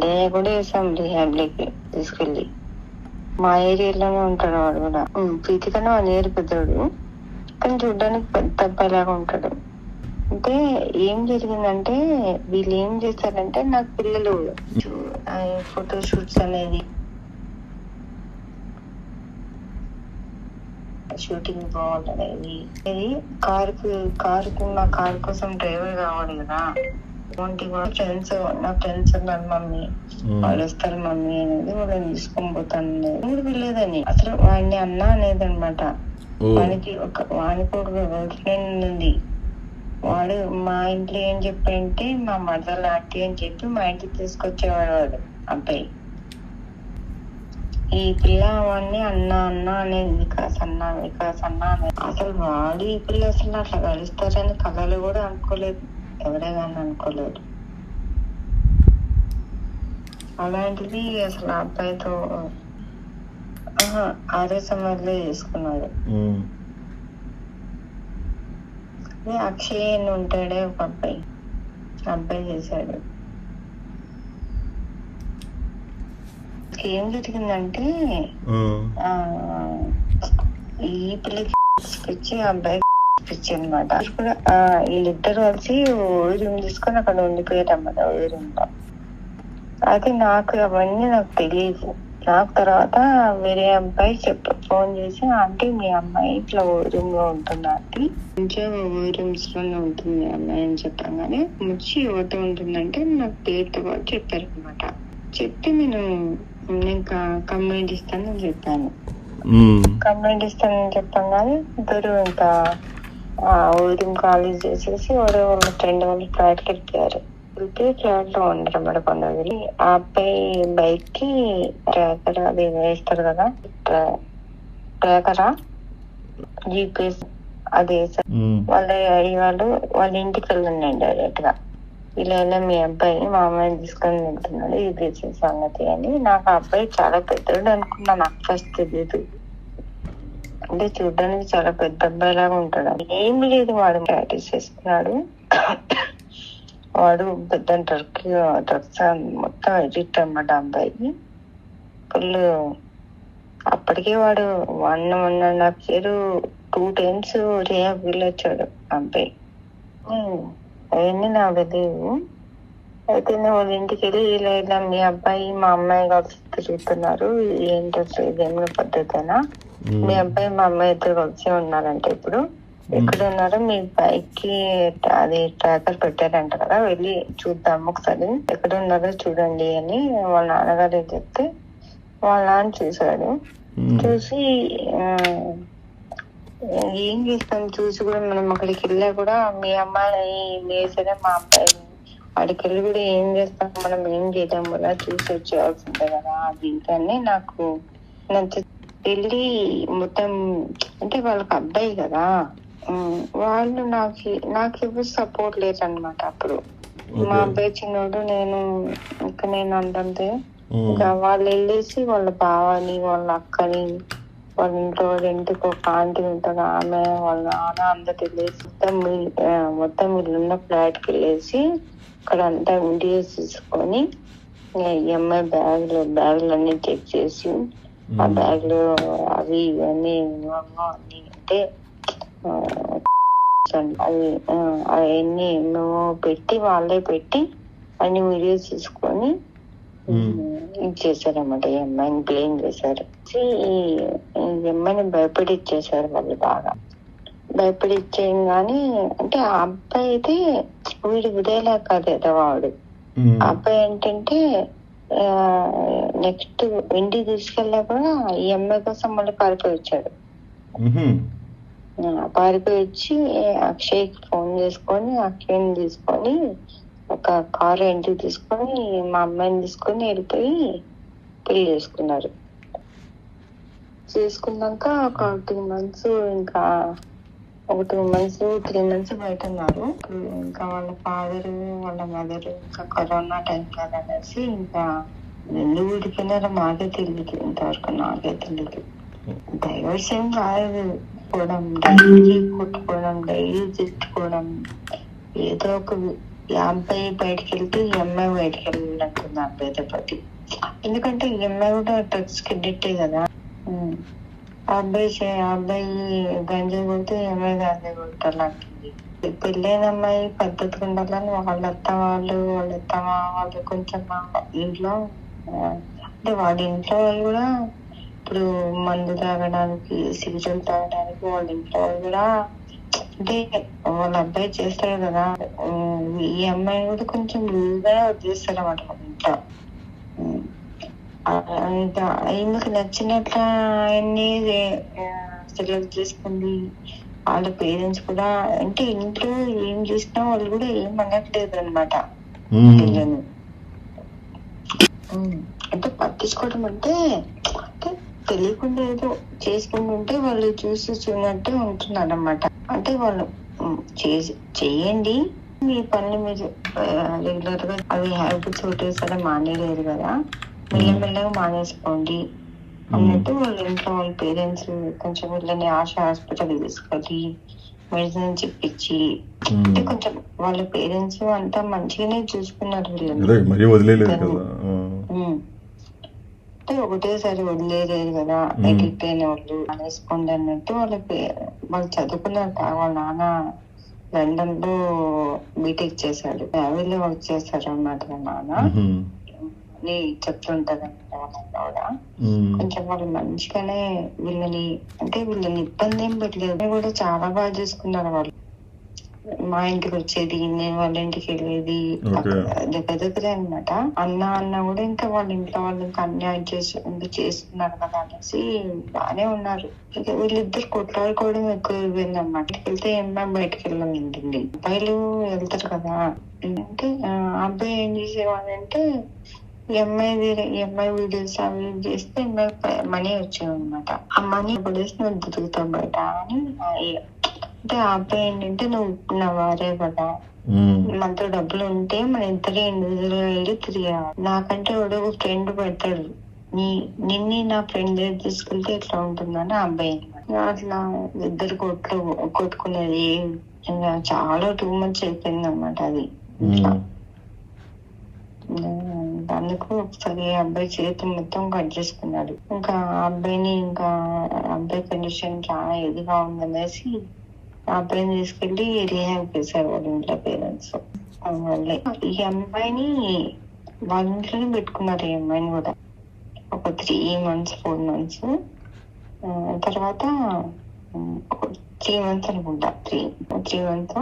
అన్నయ్య కూడా వేసాం రిహాబ్లికి తీసుకెళ్ళి. మా ఏరియాలోనే ఉంటాడు వాడు కూడా. ప్రీతి కన్నా వన్ ఇయర్ పెద్దోడు. కానీ చూడడానికి పెద్ద అబ్బాయిలాగా ఉంటాడు. అంటే ఏం జరిగిందంటే వీళ్ళు ఏం చేస్తారంటే నాకు పిల్లలు ఫోటో షూట్స్ అనేది. షూటింగ్ బాగుంటుంది. ఇది కారు కారుకు నా కారు కోసం డ్రైవర్ కావాలి కదా. వంటి కూడా ఫ్రెండ్స్ నా ఫ్రెండ్స్ ఉన్నారు మమ్మీ. వాళ్ళు వస్తారు మమ్మీ అనేది వాళ్ళని తీసుకొని పోతాను మూడు వెళ్ళేదని. అసలు వాడిని అన్న అనేది అనమాట వానికి ఒక వానికి ఒక గర్ల్ ఫ్రెండ్ ఉంది వాడు మా ఇంట్లో ఏం చెప్పంటే మా మదర్ లాంటి అని చెప్పి మా ఇంటికి తీసుకొచ్చేవాడు వాడు అబ్బాయి. ఈ పిల్ల వాడిని అన్న అన్న అనేది వికాస్ అన్న వికాస్ అన్న అనేది. అసలు వాడు ఈ పిల్ల అసలు అట్లా కలుస్తారని కళలు కూడా అనుకోలేదు. ఎవరే కానీ అనుకోలేదు. అలాంటిది అసలు అబ్బాయితో ఆరే సమయంలో చేసుకున్నాడు. అక్షయ్ అని ఉంటాడే ఒక అబ్బాయి. అబ్బాయి చేశాడు. ఏం జరిగిందంటే ఈ పిల్లకి పిచ్చి ఆ అబ్బాయి పిచ్చి అనమాట కూడా వీళ్ళిద్దరు కలిసి రూమ్ తీసుకొని అక్కడ ఉండిపోయారు అన్నమాట రూమ్లో అయితే నాకు అవన్నీ నాకు తెలియదు నాకు తర్వాత వేరే అబ్బాయి చెప్ప ఫోన్ చేసి ఆంటీ మీ అమ్మాయి ఇట్లా రూమ్లో ఉంటుంది ఆంటీ? కొంచెం రూమ్స్లోనే ఉంటుంది అమ్మాయి అని చెప్పగానే ముచ్చి ఎవరితో ఉంటుందంటే నాకు పేరుతో చెప్పారు అనమాట చెప్తే నేను నేను కంప్లైంట్ ఇస్తానని చెప్పాను. కంప్లైంట్ ఇస్తానని చెప్పగానే ఇద్దరు ఇంకా ఆ ఊరిని ఖాళీ చేసేసి ఎవరో వాళ్ళ ఫ్రెండ్ వాళ్ళు ఫ్లాట్కి లో ఉండరు అన్నమాట కొందరు ఆ అబ్బాయి బైక్కి ట్రాకర్ అది వేస్తారు కదా ట్రాకరా? జీపీఎస్ అది వేసారు. వాళ్ళ డాడీ వాళ్ళు వాళ్ళ ఇంటికి వెళ్ళండి డైరెక్ట్గా ఇలా ఇలా మీ అబ్బాయి మా అమ్మాయిని తీసుకొని వెళ్తున్నాడు ఇది సంగతి అని. నాకు ఆ అబ్బాయి చాలా పెద్దోడు అనుకున్నా నాకు ఫస్ట్ తెలియదు అంటే చూడడానికి చాలా పెద్ద అబ్బాయి లాగా ఉంటాడు ఏం లేదు వాడు ప్రాక్టీస్ చేసుకున్నాడు వాడు పెద్ద డ్రగ్ డ్రగ్స్ మొత్తం ఎడిట్ అన్నమాట అబ్బాయి ఫుల్ అప్పటికే వాడు one one and half year two times రేఫ్ వెళ్ళొచ్చాడు అబ్బాయి. అవన్నీ నాకు తెలియదు అయితే వాళ్ళ ఇంటికి వెళ్ళి ఇలా మీ అబ్బాయి మా అమ్మాయి కలిసి తిరుగుతున్నారు. ఏంటి ఇదేమైనా పద్ధతేనా? మీ అబ్బాయి మా అమ్మాయి ఇద్దరు కలిసి ఉన్నారంటే ఇప్పుడు. ఎక్కడ ఉన్నారో? మీ బైక్కి అది ట్రాకర్ పెట్టారంట కదా వెళ్ళి చూద్దాం ఒకసారి. ఎక్కడ ఉన్నారో చూడండి అని వాళ్ళ నాన్నగారు చెప్తే వాళ్ళ నాన్న చూశాడు. చూసి ఏం చేస్తాం? చూసి కూడా మనం అక్కడికి వెళ్ళా కూడా మీ అమ్మాయి వేసరే మా అబ్బాయి అక్కడికి వెళ్ళి కూడా ఏం చేస్తాం? మనం ఏం చేయడం కూడా చూసి వచ్చేయాల్సిందే కదా అది అని నాకు నచ్చ వెళ్ళి మొత్తం అంటే వాళ్ళకి అబ్బాయి కదా. వాళ్ళు నాకు నాకు ఎవరు సపోర్ట్ లేదన్నమాట అప్పుడు. మా. అబ్బాయి చిన్నోడు నేను ఇంకా నేను ఉమ్. ఇంకా వాళ్ళు వెళ్ళేసి వాళ్ళ బావని వాళ్ళ అక్కని వాళ్ళ ఇంట్లో వాళ్ళ ఇంటికి ఒక ఆంటీ ఉంటుంది ఆమె వాళ్ళ నాన్న అందరు వెళ్ళేసి మొత్తం మొత్తం వీళ్ళున్న ఫ్లాట్కి వెళ్ళేసి అక్కడ అంతా వీడియోస్ తీసుకొని ఈఎంఐ బ్యాగులు బ్యాగులు అన్ని చెక్ చేసి ఆ ఉమ్. బ్యాగ్లో అవి ఇవన్నీ అన్ని అంటే అవి అవన్నీ ఏమేమో పెట్టి వాళ్ళే పెట్టి అన్ని వీడియోస్ తీసుకొని చేశారన్నమాట ఈ అమ్మాయిని బ్లేమ్ చేశారు. ఈ ఈ అమ్మాయిని భయపడి ఇచ్చేసారు వాళ్ళు బాగా. భయపడి ఇచ్చేయంగానే అంటే ఆ అబ్బాయి అయితే వీడు విడేలా కాదు ఎదవాడు. అబ్బాయి ఏంటంటే నెక్స్ట్ ఇంటికి తీసుకెళ్ళా కూడా ఈ అమ్మాయి కోసం మళ్ళీ పారిపోయి వచ్చాడు. పారిపోయి వచ్చి అక్షయ్కి ఫోన్ చేసుకొని అక్షయ్ని తీసుకొని ఒక కారు ఇంటికి తీసుకొని మా అమ్మాయిని తీసుకొని వెళ్ళిపోయి పెళ్ళి చేసుకున్నారు. చేసుకున్నాక ఒక టూ మంత్స్ ఇంకా ఒక టూ మంత్స్ త్రీ మంత్స్ బయట ఉన్నారు ఇంకా వాళ్ళ ఫాదర్ వాళ్ళ మదర్ ఇంకా కరోనా టైం కాదనేసి ఇంకా ఎందుకు విడిపోయినారో మాకే తెలియదు ఇంతవరకు నాకే తెలియదు డైవర్స్ ఏం కాదు కొట్టుకోవడం డైలీ కొట్టుకోవడం డైలీ తిట్టుకోవడం ఏదో ఒక ఈ అబ్బాయి బయటికి వెళ్తే ఈ అమ్మాయి బయటికి వెళ్ళినట్టుంది అబ్బాయితో పాటు ఎందుకంటే ఈ అమ్మాయి కూడా డ్రగ్స్కి అడిక్టే కదా అబ్బాయి ఆ అబ్బాయి గంజాయి కొడితే అమ్మాయి గంజాయి కొట్టాలి పెళ్ళైన అమ్మాయి పద్ధతిగా ఉండాలని వాళ్ళ అత్త వాళ్ళు వాళ్ళ అత్త వాళ్ళు కొంచెం ఇంట్లో అంటే వాళ్ళ ఇంట్లో వాళ్ళు కూడా ఇప్పుడు మందు తాగడానికి సిగరెట్ తాగడానికి వాళ్ళ ఇంట్లో వాళ్ళు కూడా అంటే వాళ్ళ అబ్బాయి చేస్తారు కదా. ఈ అమ్మాయి కూడా కొంచెం లూజ్గా వదిలేస్తాడు అన్నమాట వాళ్ళ ఇంట్లో. ఇంకా ఈమెకు నచ్చినట్ల ఆయన్ని సెలెక్ట్ చేసుకుంది. వాళ్ళ పేరెంట్స్ కూడా అంటే ఇంట్లో ఏం చేసినా వాళ్ళు కూడా ఏం అనట్లేదు అనమాట ఉమ్. అంటే పట్టించుకోవడం అంటే అంటే తెలియకుండా ఏదో చేసుకుంటుంటే వాళ్ళు చూసి చూడనట్టే ఉంటున్నారు అనమాట అంటే వాళ్ళు చేసి చెయ్యండి మీ పనులు మీరు రెగ్యులర్గా అవి హ్యాబిట్స్ ఒకటేసారి మానేయలేదు కదా. మెల్లమెల్లగా మానేసుకోండి. అన్నట్టు వాళ్ళ ఇంట్లో వాళ్ళ పేరెంట్స్ కొంచెం వీళ్ళని ఆశ హాస్పిటల్ తీసుకెళ్ళి మెడిసిన్ చెప్పించి అంటే. కొంచెం వాళ్ళ పేరెంట్స్ అంతా మంచిగానే చూసుకున్నారు వీళ్ళని. వదిలేదు. అంటే ఒకటేసారి వదిలేలేదు కదా. ఎడిక్ట్ అయిన వాళ్ళు అనేసుకోండి అన్నట్టు వాళ్ళ వాళ్ళు చదువుకున్నారట వాళ్ళ నాన్న లండన్లో బీటెక్ చేశాడు. నేవీలో వర్క్ చేశారు అన్నమాట నాన్న. అని నాన్న కూడా. కొంచెం వాళ్ళు మంచిగానే వీళ్ళని అంటే వీళ్ళని ఇబ్బంది ఏం పెట్టలేదు. కూడా చాలా బాగా చూసుకున్నారు వాళ్ళు. మా ఇంటికి వచ్చేది నేను వాళ్ళ ఇంటికి వెళ్ళేది. దగ్గర దగ్గరే అనమాట అన్న అన్న కూడా ఇంకా వాళ్ళ ఇంట్లో వాళ్ళు ఇంకా అన్యాయం చేసి చేస్తున్నారు కదా అనేసి బాగానే ఉన్నారు. వీళ్ళిద్దరు కొట్లాడుకోవడం ఎక్కువ అయిపోయింది అనమాట వెళ్తే అమ్మాయి బయటకు వెళ్ళాలంటుంది అబ్బాయిలు వెళ్తారు కదా. అంటే అబ్బాయి ఏం చేసేవాడంటే ఈ అమ్మాయి వీడియోస్ అవి చేస్తే అమ్మాయి మనీ వచ్చేవి అనమాట ఆ మనీ పడేసి నువ్వు తిరుగుతావు బయట అని అంటే ఆ అబ్బాయి ఏంటంటే నువ్వు నా వారే కదా. మనతో డబ్బులు ఉంటే మన ఇద్దరే ఇండివిజువల్ వెళ్ళి తిరిగాం నాకంటే ఒక ఫ్రెండ్ పెడతాడు. నీ నిన్ని నా ఫ్రెండ్ దగ్గర తీసుకెళ్తే ఎట్లా ఉంటుందని ఆ అబ్బాయి. అట్లా ఇద్దరు కొట్లు కొట్టుకునేది ఇంకా చాలా టూ మచ్ అయిపోయింది అనమాట అది అందుకు ఒకసారి అబ్బాయి చేతి మొత్తం కట్ చేసుకున్నాడు. ఇంకా ఆ అబ్బాయిని ఇంకా అబ్బాయి కండిషన్ చాలా ఇదిగా ఉందనేసి ఆ అబ్బాయిని తీసుకెళ్ళి రిహాబ్ చేశారు వాళ్ళ ఇంట్లో పేరెంట్స్ వాళ్ళే. ఈ అమ్మాయిని వాళ్ళ ఇంట్లోనే పెట్టుకున్నారు ఈ అమ్మాయిని కూడా. ఒక త్రీ మంత్స్ ఫోర్ మంత్స్ తర్వాత త్రీ మంత్స్ అనుకుంటా. Three three months.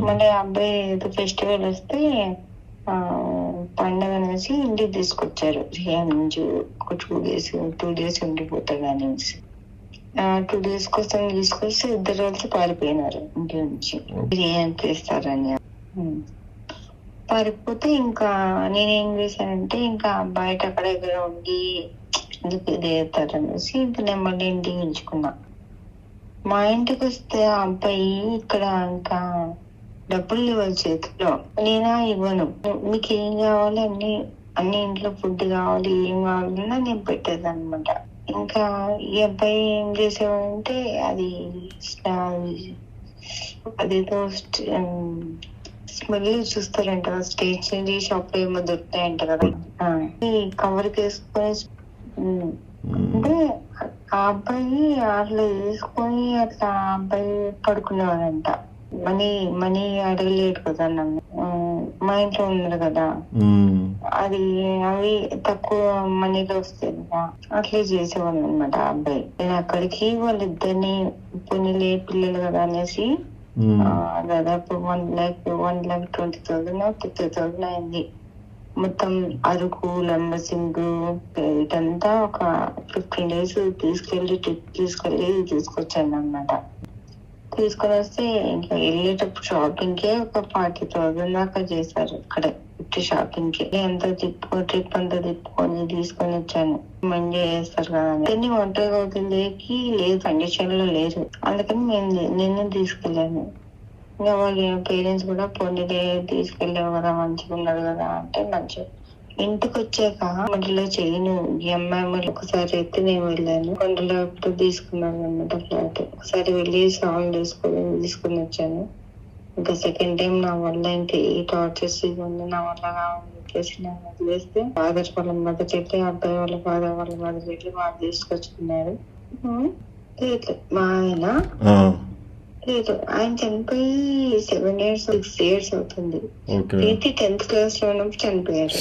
మళ్ళీ అబ్బాయి ఏదో ఫెస్టివల్ వస్తే పండగ అనేసి ఇంటికి తీసుకొచ్చారు. రియా నుంచి ఒక టూ డేస్ టూ డేస్ ఉండిపోతాడు అనేసి టూ డేస్ కోసం తీసుకొస్తే ఇద్దరు కలిసి పారిపోయినారు ఇంటి నుంచి. ఏం చేస్తారని. ఉమ్. పారిపోతే ఇంకా నేనేం చేశానంటే ఇంకా బయట అక్కడ దగ్గర ఉండి ఎందుకు ఇది చేస్తారనేసి ఇంకా మళ్ళీ ఇంటికి పిలుచుకున్నా మా ఇంటికి వస్తే ఆ అబ్బాయి ఇక్కడ ఇంకా డబ్బులు ఇవ్వాలి చేతిలో. నేనా ఇవ్వను. మీకు ఏం కావాలి అన్ని అన్ని ఇంట్లో ఫుడ్ కావాలి ఏం కావాలన్నా నేను పెట్టేది అనమాట ఇంకా ఈ అబ్బాయి ఏం చేసేవాడంటే అది అదేదో స్మెల్ చూస్తారంట స్టేషనరీ షాప్లో ఏమో దొరుకుతాయంట కదా. కవర్ వేసుకొని అంటే ఆ అబ్బాయి అట్లా వేసుకొని అట్లా ఆ అబ్బాయి పడుకునేవాడంట. మనీ మనీ అడగలేడు కదా నన్ను. మా ఇంట్లో ఉన్నారు కదా. అది అవి తక్కువ మనీలో వస్తాయి కదా అట్లే చేసేవాళ్ళు అనమాట అబ్బాయి. నేను అక్కడికి వాళ్ళిద్దరిని పొన్నిలే పిల్లలు కదా అనేసి దాదాపు one lakh one lakh twenty thousand fifty thousand అయింది. మొత్తం అరకు లంబసింగ్ ఇదంతా ఒక ఫిఫ్టీన్ డేస్ తీసుకెళ్ళి ట్రిప్ తీసుకెళ్ళి తీసుకొచ్చాను అన్నమాట. తీసుకొని వస్తే ఇంకా వెళ్ళేటప్పుడు షాపింగ్ కే ఒక ఫార్టీ థౌసండ్ దాకా చేశారు. ఇక్కడ ఫిఫ్టీ షాపింగ్కి ఎంత తిప్పుకో ట్రిప్ అంతా తిప్పుకొని తీసుకొని వచ్చాను. మంచిగా చేస్తారు కదా అని. ఒంటరిగా వదిలేకి లేదు కండిషన్లో లేరు. అందుకని నేను నిన్ను తీసుకెళ్ళాను. ఇంకా వాళ్ళ పేరెంట్స్ కూడా పొందిలే తీసుకెళ్ళావు కదా మంచిగా ఉన్నాడు కదా అంటే మంచిగా ఇంటికి వచ్చాక మధ్యలో చేయను అమ్మాయి మళ్ళీ ఒకసారి అయితే నేను వెళ్ళాను. కొండలో అప్పుడు తీసుకున్నాను అనమాట ఫ్లాట్ ఒకసారి వెళ్ళి సాల్వ్ చేసుకొని తీసుకుని వచ్చాను. ఇంకా సెకండ్ టైం నా వల్ల ఇంకా ఏ టార్చర్స్ ఇవన్నీ నా వల్ల కావాలని చెప్పేసి నేను వదిలేస్తే ఫాదర్ వాళ్ళ మదర్ చెట్టు అబ్బాయి వాళ్ళ ఫాదర్ వాళ్ళ మదర్ చెట్లు వాళ్ళు తీసుకొచ్చుకున్నారు. లేదు. మా ఆయన లేదు. ఆయన చనిపోయి సెవెన్ ఇయర్స్ సిక్స్ ఇయర్స్ అవుతుంది. టెన్త్ క్లాస్లో ఉన్నప్పుడు చనిపోయారు.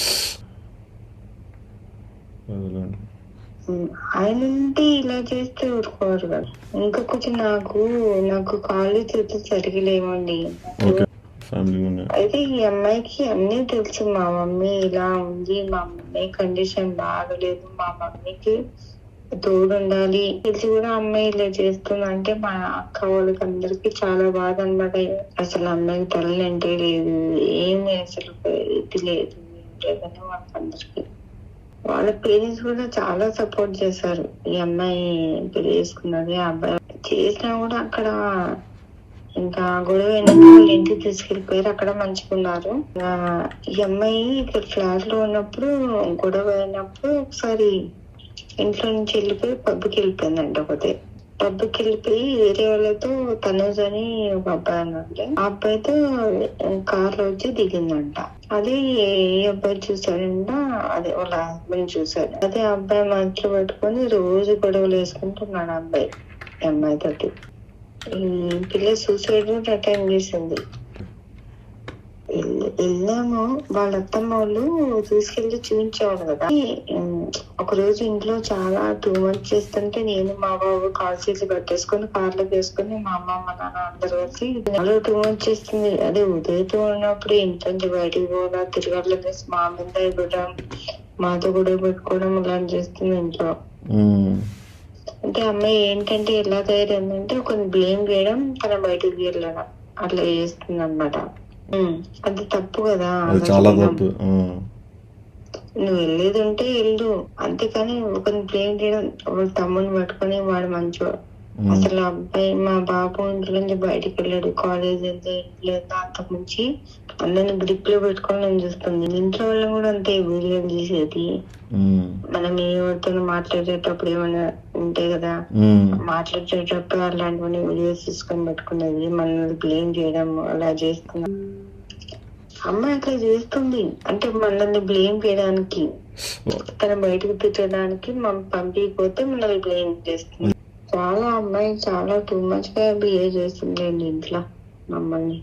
ఆయన ఉంటే ఇలా చేస్తే ఊరుకోరు కదా. ఇంకొకటి నాకు నాకు కాళ్ళు చేతులు సరిగా లేవండి ఓకే ఫ్యామిలీ ఉన్నాయి అయితే ఈ అమ్మాయికి అన్నీ తెలుసు. మా మమ్మీ ఇలా ఉంది. మా మమ్మీ కండిషన్ బాగలేదు. మా మమ్మీకి తోడు ఉండాలి తెలిసి కూడా అమ్మాయి ఇలా చేస్తుంది అంటే మా అక్క వాళ్ళకి అందరికి చాలా బాధ అనమాట అసలు అమ్మాయికి తల్లి అంటే లేదు. ఏమి అసలు ఇది లేదు. లేదని వాళ్ళకందరికి వాళ్ళ పేరెంట్స్ కూడా చాలా సపోర్ట్ చేశారు. ఈ అమ్మాయి పెళ్ళి చేసుకున్నది ఆ అబ్బాయి చేసినా కూడా అక్కడ ఇంకా గొడవ అయినాక వాళ్ళ ఇంటికి తీసుకెళ్ళిపోయారు. అక్కడ మంచుకున్నారు ఈ అమ్మాయి ఇక్కడ ఫ్లాట్లో ఉన్నప్పుడు గొడవ అయినప్పుడు ఒకసారి ఇంట్లో నుంచి వెళ్ళిపోయి పబ్కి వెళ్ళిపోయిందంట ఒకటి. పబ్కి వెళ్ళిపోయి వేరే వాళ్ళతో తనూజ్ అని ఒక అబ్బాయి అన్నట్టు ఆ అబ్బాయితో కార్లో వచ్చి దిగిందంట. అదే ఏ అబ్బాయి చూసాడంట అదే వాళ్ళ హస్బెండ్ చూసాడు అదే అబ్బాయి మనసులో పెట్టుకొని రోజు గొడవలు వేసుకుంటున్నాడు ఆ అబ్బాయి అమ్మాయి తోటి. ఈ పిల్ల సూసైడ్ అటెండ్ చేసింది. వెళ్ళాము. వాళ్ళ అత్తమ్మ వాళ్ళు తీసుకెళ్ళి చూపించేవారు కదా. ఉమ్, ఒక రోజు ఇంట్లో చాలా టూ మంత్స్ చేస్తుంటే నేను మా బాబు కాల్ చేసి కట్టేసుకొని కార్లో వేసుకొని మా అమ్మ మా నాన్న అందరు కలిసి చాలా టూ మంత్స్ చేస్తుంది. అదే ఉదయతో ఉన్నప్పుడు ఇంట్లో నుంచి బయటికి పోదా తిరగట్లేదు మా మీద ఇవ్వడం మాతో గొడవ పెట్టుకోవడం ఇలాంటి చేస్తుంది ఇంట్లో. అంటే అమ్మాయి ఏంటంటే ఎలా తయారైందంటే ఒక బ్లేమ్ చేయడం తన బయటకు వెళ్ళడం. అట్లా చేస్తుంది అనమాట అది తప్పు కదా చాలా. తప్పు. నువ్వు వెళ్ళేది ఉంటే వెళ్ళు. అంతేకాని ఒకరిని బ్లేమ్ చేయడం వాళ్ళ తమ్ముని పట్టుకొని వాడు మంచివాడు అసలు అబ్బాయి మా బాబు ఇంట్లో నుంచి బయటికి వెళ్ళాడు. కాలేజ్ వెళ్తే ఇంట్లో అంతకు మించి అందరిని గ్రిప్లో పెట్టుకొని నేను చూస్తుంది. ఇంట్లో వాళ్ళని కూడా అంతే వీడియోలు తీసేది. ఉమ్, మనం ఎవరితో మాట్లాడేటప్పుడు ఏమైనా ఉంటాయి కదా మాట్లాడేటప్పుడు అలాంటివన్నీ వీడియోస్ తీసుకొని పెట్టుకునేది. మనల్ని బ్లేమ్ చేయడం అలా చేస్తున్నాం. అమ్మాయి అట్లా చేస్తుంది. అంటే మనల్ని బ్లేమ్ చేయడానికి తన బయటకు తిట్టడానికి మనం పంపించకపోతే మనల్ని బ్లేమ్ చేస్తుంది. చాలా అమ్మాయి చాలా టూ మచ్గా బిహేవ్ చేస్తుంది ఇంట్లో మమ్మల్ని.